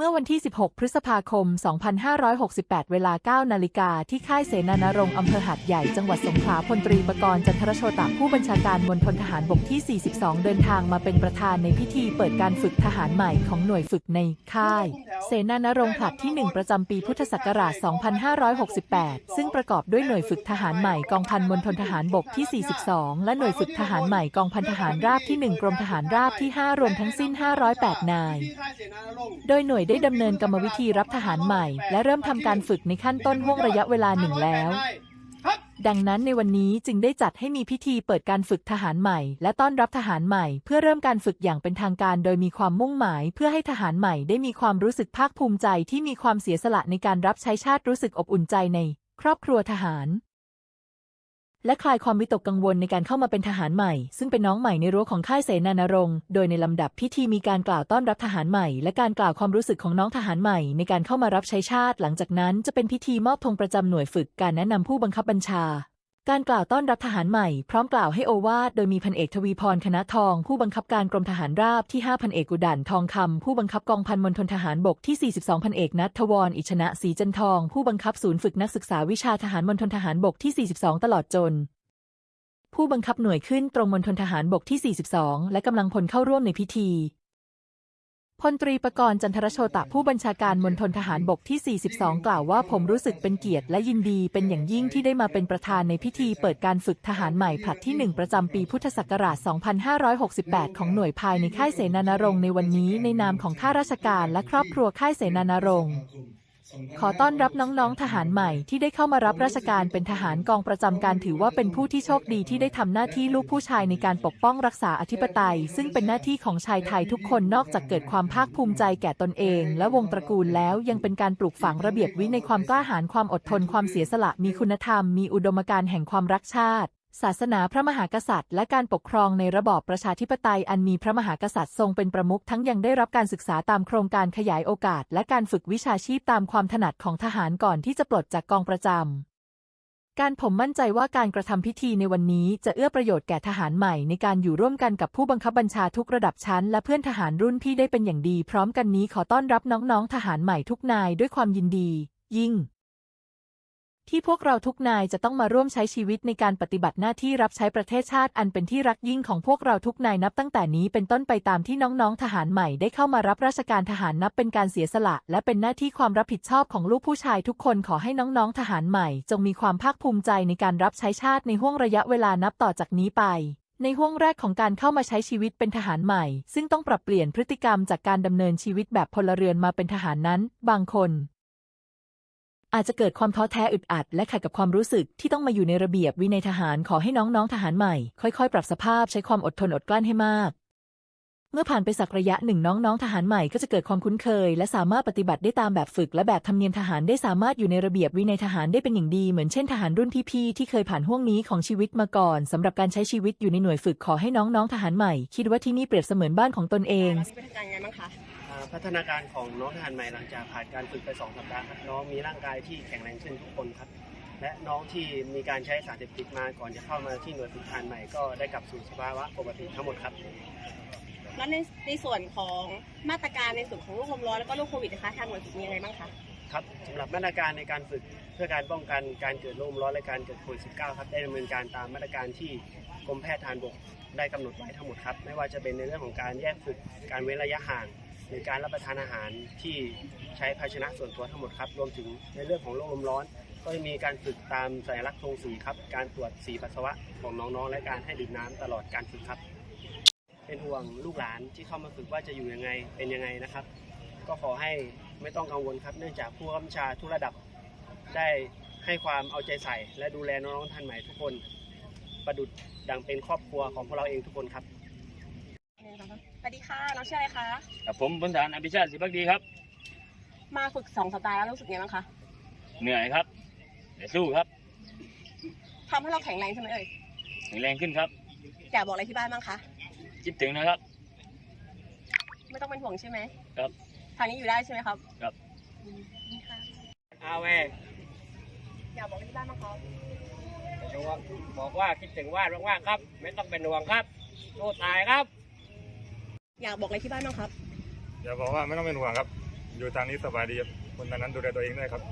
เมื่อวันที่ 16 พฤษภาคม 2568 เวลา 9 นาฬิกาที่ค่ายเสนานรงค์อำเภอหาดใหญ่ จังหวัดสงขลาพลตรีประกรณ์จันทรโชตะผู้บัญชาการมณฑลทหารบกที่ 42 เดินทางมาเป็นประธานในพิธีเปิดการฝึกทหารใหม่ของหน่วยฝึกในค่าย เสนานรงค์ผลัดที่ 1 ประจำปีพุทธศักราช 2568 ซึ่งประกอบด้วยหน่วยฝึกทหารใหม่กองพันมณฑลทหารบกที่ 42 และหน่วยฝึกทหารใหม่กองพันทหารราบที่ 1 กรมทหารราบที่ 5 รวมทั้งสิ้น 508 นาย โดยหน่วยได้ดำเนินกรรมวิธีรับทหารใหม่ และเริ่มทำการฝึกในขั้นต้นห่วงระยะเวลาหนึ่งแล้ว ดังนั้นในวันนี้จึงได้จัดให้มีพิธีเปิดการฝึกทหารใหม่ และต้อนรับทหารใหม่ เพื่อเริ่มการฝึกอย่างเป็นทางการ โดยมีความมุ่งหมาย เพื่อให้ทหารใหม่ได้มีความรู้สึกภาคภูมิใจที่มีความเสียสละในการรับใช้ชาติรู้สึกอบอุ่นใจใน ครอบครัวทหาร และคลายความวิตกกังวลในการเข้ามาเป็นทหารใหม่ ซึ่งเป็นน้องใหม่ในรั้วของค่ายเสนานรงค์โดยในลำดับพิธีมีการกล่าวต้อนรับทหารใหม่ และการกล่าวความรู้สึกของน้องทหารใหม่ ในการเข้ามารับใช้ชาติ หลังจากนั้นจะเป็นพิธีมอบธงประจำหน่วยฝึกการแนะนำผู้บังคับบัญชา การกล่าวต้อนรับทหารใหม่พร้อมกล่าวให้โอวาทโดยมีพันเอกทวีพรคณะทอง ผู้บังคับการกรมทหารราบที่ 5 พันเอกกุดันทองคำ ผู้บังคับกองพันมณฑลทหารบกที่ 42 พันเอกนัทวรอิชนะศรีจันทอง ผู้บังคับศูนย์ฝึกนักศึกษาวิชาทหารมณฑลทหารบกที่ 42 ตลอดจน ผู้บังคับหน่วยขึ้นตรงมณฑลทหารบกที่ 42 และกำลังพลเข้าร่วมในพิธี พลตรีประกรณ์จันทรโชตะผู้บัญชาการมณฑลทหารบกที่ 42 กล่าวว่าผมรู้สึกเป็นเกียรติและยินดีเป็นอย่างยิ่งที่ได้มาเป็นประธานในพิธีเปิดการฝึกทหารใหม่ผลัดที่ 1 ประจำปีพุทธศักราช 2568 ของหน่วยภายในค่ายเสนานรงค์ในวันนี้ในนามของข้าราชการและครอบครัวค่ายเสนานรงค์ ขอต้อนรับน้องๆทหารใหม่ที่ได้เข้ามารับราชการเป็นทหารกองประจำการถือว่าเป็นผู้ที่โชคดีที่ได้ทำหน้าที่ลูกผู้ชายในการปกป้องรักษาอธิปไตย ซึ่งเป็นหน้าที่ของชายไทยทุกคนนอกจากเกิดความภาคภูมิใจแก่ตนเอง และวงตระกูลแล้วยังเป็นการปลูกฝังระเบียบวิในยความกล้าหาญความอดทนความเสียสละมีคุณธรรม มีอุดมการณ์แห่งความรักชาติ ศาสนาพระมหากษัตริย์ และการปกครองในระบอบประชาธิปไตยอันมีพระมหากษัตริย์ทรงเป็นประมุขทั้งยังได้รับการศึกษาตามโครงการขยายโอกาส และการฝึกวิชาชีพตามความถนัดของทหารก่อนที่จะปลดจากกองประจำการผมมั่นใจว่าการกระทำพิธีในวันนี้จะเอื้อประโยชน์แก่ทหารใหม่ในการอยู่ร่วมกันกับผู้บังคับบัญชาทุกระดับชั้น และเพื่อนทหารรุ่นพี่ได้เป็นอย่างดี พร้อมกันนี้ขอต้อนรับน้องๆทหารใหม่ทุกนายด้วยความยินดี ยิ่ง ที่พวกเราทุกนายจะต้องมาร่วมใช้ชีวิตในการปฏิบัติหน้าที่รับใช้ประเทศชาติอันเป็นที่รักยิ่งของพวกเราทุกนายนับตั้งแต่นี้เป็นต้นไปตามที่น้องๆทหารใหม่ได้เข้ามารับราชการทหารนับเป็นการเสียสละ และเป็นหน้าที่ความรับผิดชอบของลูกผู้ชายทุกคนขอให้น้องๆทหารใหม่ จงมีความภาคภูมิใจในการรับใช้ชาติในห่วงระยะเวลานับต่อจากนี้ไปในห่วงแรกของการเข้ามาใช้ชีวิตเป็นทหารใหม่ ซึ่งต้องปรับเปลี่ยนพฤติกรรมจากการดำเนินชีวิตแบบพลเรือนมาเป็นทหารนั้น บางคน อาจจะเกิดความท้อแท้อึดอัด และขัดกับความรู้สึกที่ต้องมาอยู่ในระเบียบวินัยทหารขอให้น้องๆทหารใหม่ ค่อยๆ ปรับสภาพใช้ความอดทนอดกลั้นให้มาก เมื่อผ่านไปสักระยะหนึ่งน้องๆทหารใหม่ก็จะเกิดความคุ้นเคย และสามารถปฏิบัติได้ตามแบบฝึก และแบบธรรมเนียมทหารได้สามารถอยู่ในระเบียบวินัยทหารได้เป็นอย่างดี เหมือนเช่นทหารรุ่นพี่ๆที่เคยผ่านห่วงนี้ของชีวิตมาก่อนสำหรับการใช้ชีวิตอยู่ในหน่วยฝึกขอให้น้องๆทหารใหม่ คิดว่าที่นี่เปรียบเสมือนบ้านของตนเอง เป็นทางการไงบ้างคะอ่าพัฒนาการของน้องทหารใหม่หลังจากผ่านการฝึกไปสองสัปดาห์ครับน้องมีร่างกายที่แข็งแรงขึ้นทุกคนครับ และน้องที่มีการใช้สารเสพติดมาก่อนจะเข้ามาที่หน่วยฝึกทหารใหม่ก็ได้กลับสู่สภาวะปกติทั้งหมดครับ แล้วในในส่วนของมาตรการในส่วนของโรคลมร้อนแล้วก็โรคโควิดนะคะทางหน่วยฝึกมียังไงบ้างคะครับสำหรับมาตรการในการฝึกเพื่อการป้องกันการเกิดโรคลมร้อนและการเกิดโควิด -19 ครับได้ดำเนินการตามมาตรการที่กรมแพทย์ทหารบกได้กำหนดไว้ทั้งหมดครับ ไม่ว่าจะเป็นในเรื่องของการแยกฝึกการเว้นระยะห่าง หรือการรับประทานอาหารที่ใช้ภาชนะส่วนตัวทั้งหมดครับรวมถึงในเรื่องของโรคลมร้อน ก็จะมีการฝึกตามสัญลักษณ์ธงสีครับ การตรวจสีปัสสาวะของน้องๆ และการให้ดื่มน้ำตลอดการฝึกครับ เป็นห่วงลูกหลานที่เข้ามาฝึกว่าจะอยู่ยังไงเป็นยังไงนะครับ ก็ขอให้ไม่ต้องกังวลครับ เนื่องจากผู้กำชาทุกระดับได้ให้ความเอาใจใส่ และดูแลน้องๆทันใหม่ทุกคน ประดุดดังเป็นครอบครัวของพวกเราเองทุกคนครับ วัสดีค่ะน้องชื่ออะไรคะ ครับผมพลทหารอภิชาติศิพักดีครับ มาฝึกสองสัปดาห์แล้วรู้สึกยังไงบ้างคะ เหนื่อยครับแต่สู้ครับทำให้เราแข็งแรงใช่ไหมเอ่ย แข็งแรงขึ้นครับ อยากบอกอะไรที่บ้านบ้างคะ คิดถึงนะครับ ไม่ต้องเป็นห่วงใช่ไหมครับทางนี้อยู่ได้ใช่ไหมครับครับ อืมนี่ค่ะ อาเวอยากบอกอะไรที่บ้านบ้างครับบอกว่าคิดถึงว่านมากๆครับ ไม่ต้องเป็นห่วงครับสู้ตายครับ อยากบอกอะไรที่บ้านบ้างครับ อยากบอกว่าไม่ต้องเป็นห่วงครับ อยู่ทางนี้สบายดีคนทางนั้นดูแลตัวเองได้ครับ